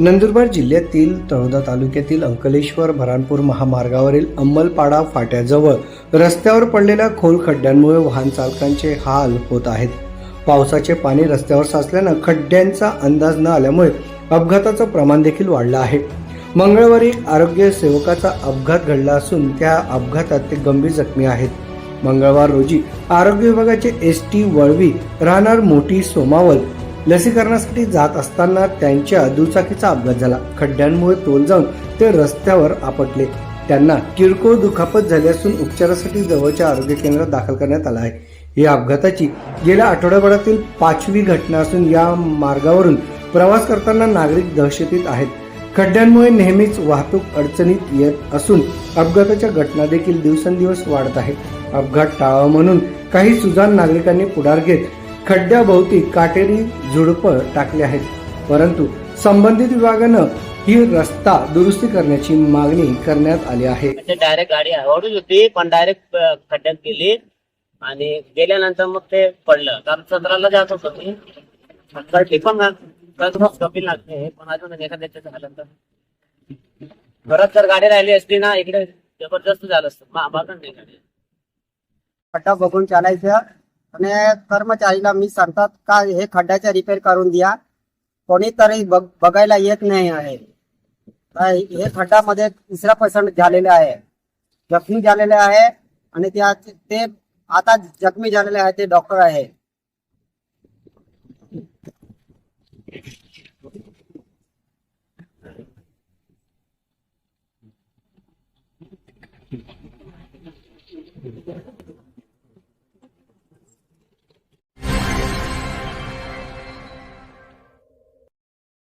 नंदुरबार जिल्ह्यातील तळोदा तालुक्यातील अंकलेश्वर भरानपूर महामार्गावरील अंमलपाडा फाट्याजवळ रस्त्यावर पडलेल्या खोल खड्ड्यांमुळे वाहन चालकांचे हाल होत आहेत. पावसाचे पाणी रस्त्यावर साचल्यानं खड्ड्यांचा अंदाज न आल्यामुळे अपघाताचं प्रमाण देखील वाढलं आहे. मंगळवारी आरोग्य सेवकाचा अपघात घडला असून त्या अपघातात ते गंभीर जखमी आहेत. मंगळवार रोजी आरोग्य विभागाचे एस टी वळवी राहणार मोठी सोमावल लसीकरणासाठी जात असताना त्यांच्या दुचाकीचा अपघात झाला. खड्ड्यांमुळे तोल जाऊन ते रस्त्यावर आपटले. त्यांना किरकोळ दुखापत झाली असून उपचारासाठी जवळच्या आरोग्य केंद्रात दाखल करण्यात आला आहे. या अपघाताची गेल्या आठवड्याभरातील पाचवी घटना असून या मार्गावरून प्रवास करताना नागरिक दहशतीत आहेत. खड्ड्यांमुळे नेहमीच वाहतूक अडचणीत येत असून अपघाताच्या घटना देखील दिवसेंदिवस वाढत आहेत. अपघात टाळावा म्हणून काही सुजाण नागरिकांनी पुढार घेत खड्ड्याभोवती काटेरी झुडपं टाकली आहेत. परंतु संबंधित विभागानं ही रस्ता दुरुस्ती करण्याची मागणी करण्यात आली आहे. म्हणजे डायरेक्ट गाडी आवडूच होती पण डायरेक्ट खड्ड्यात गेली आणि गेल्यानंतर मग ते पडलं. कारण चंद्राला जात होतो मी. सकाळी पण कमी लागते. पण अजून एखाद्याच्या झालं तर. परत जर गाडी राहिली असती ना इकडे जबरदस्त झालं असतं. मग आम्हाला नाही गाडी खड्डा बघून चालायचं. आणि कर्मचारीला मी सांगतात का हे खड्ड्याचे रिपेअर करून द्या कोणीतरी बघ- बघायला येत नाही आहे हे खड्ड्यामध्ये तिसरा पर्सेंट झालेले आहे जखमी झालेले आहे आणि त्या ते आता जखमी झालेले आहे ते डॉक्टर आहे